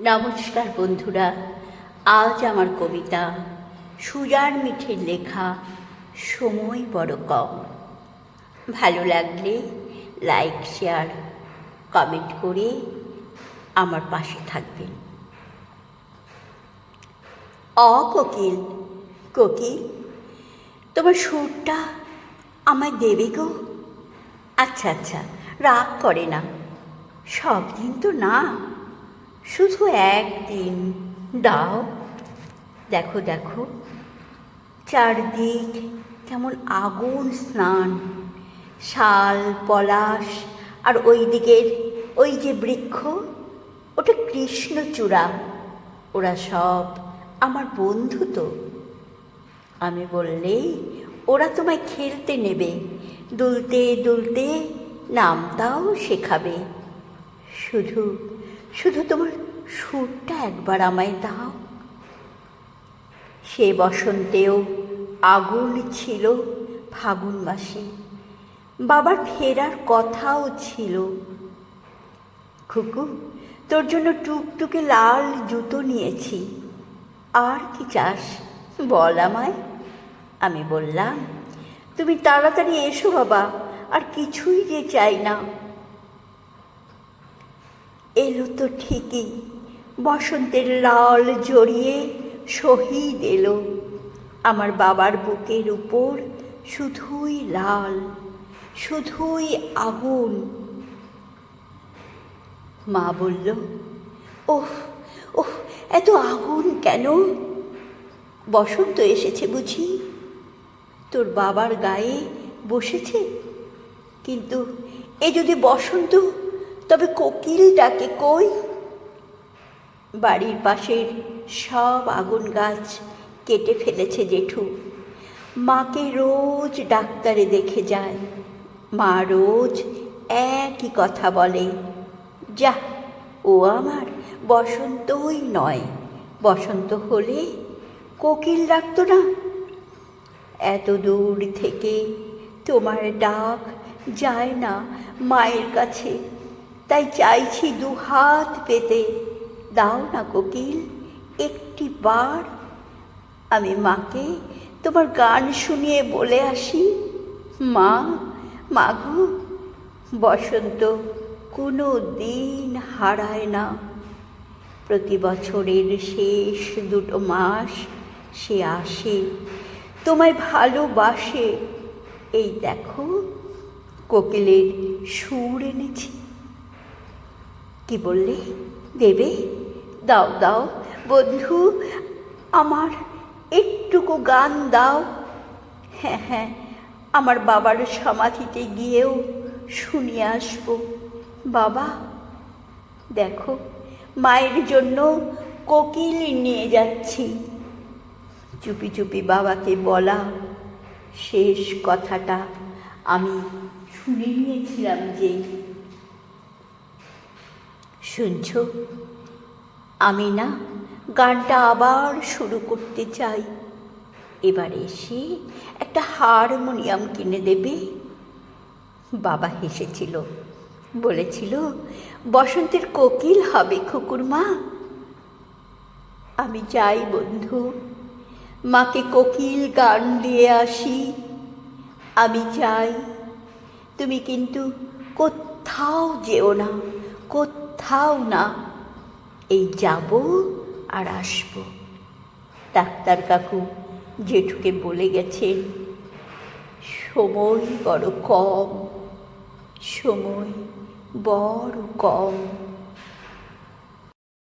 নমস্কার বন্ধুরা, আজ আমার কবিতা সুজার মিঠের লেখা সময় বড় কম ভালো লাগলে লাইক, শেয়ার, কমেন্ট করে আমার পাশে থাকবেন। কোকিল কোকিল, তোমার সুরটা আমায় দেবে গো। আচ্ছা আচ্ছা রাগ করে না, সব দিন তো না। শুধু একদিন। দাও। দেখো দেখো। চারদিক কেমন আগুন স্নান। শাল, পলাশ আর ওই দিকের ওই যে বৃক্ষ, ওটা কৃষ্ণচূড়া। ওরা সব আমার বন্ধু তো। আমি বললেই ওরা তোমায় খেলতে নেবে। দুলতে দুলতে নামটাও শেখাবে। শুধু শুধু তোমার সুরটা একবার আমায় দাও। সে বসন্তেও আগুন ছিল ফাগুন মাসে বাবার ফেরার কথাও ছিল। খুকু, তোর জন্য টুকটুকে লাল জুতো নিয়েছি। আর কি চাস? বল আমায়। আমি বললাম, তুমি তাড়াতাড়ি এসো বাবা, আর কিছুই যে চাই না। এলো তো ঠিকই। বসন্তের লাল জড়িয়ে শহীদ এলো। আমার বাবার বুকের উপর শুধুই লাল, শুধুই আগুন। মা বলল ওহ ওহ এত আগুন কেন? বসন্ত এসেছে বুঝি। তোর বাবার গায়ে বসেছে? কিন্তু এ যদি বসন্ত তবে কোকিল ডাকে কই? বাড়ির পাশের সব আগুন গাছ কেটে ফেলেছে জেঠু। মাকে রোজ ডাক্তারে দেখে যায়। মা রোজ একই কথা বলে। যা, ও আমার বসন্তই নয়। বসন্ত হলে কোকিল ডাকতো না। এত দূর থেকে তোমার ডাক যায় না মায়ের কাছে। তাই চাইছি দু হাত পেতে। দাও না কোকিল, একটি বার আমি মাকে তোমার গান শুনিয়ে বলে আসি। মা মাগো বসন্ত কোনো দিন হারায় না। প্রতি বছরের শেষ দুটো মাস সে আসে, তোমায় ভালোবাসে। এই দেখো, কোকিলের সুর এনেছি। কি বললে? দেবে, দাও দাও। বন্ধু, আমার একটুকু গান দাও। হ্যাঁ হ্যাঁ আমার বাবার সমাধিতে গিয়েও শুনিয়ে আসব। বাবা, দেখো, মায়ের জন্য কোকিল নিয়ে যাচ্ছি। চুপি চুপি বাবাকে বলা শেষ কথাটা আমি শুনে নিয়েছিলাম যে শুনছ? আমি না গানটা আবার শুরু করতে চাই। এবার এসে একটা হারমোনিয়াম কিনে দেবে। বাবা হেসেছিল, বলেছিল, বসন্তের কোকিল হবে খুকুর মা। আমি চাই বন্ধু, মাকে কোকিল গান দিয়ে আসি। আমি চাই তুমি কিন্তু কোথাও যেও না কোথাও না, এই যাব আর আসব। ডাক্তার কাকু জেঠুকে বলে গেছেন, সময় বড় কম, সময় বড় কম।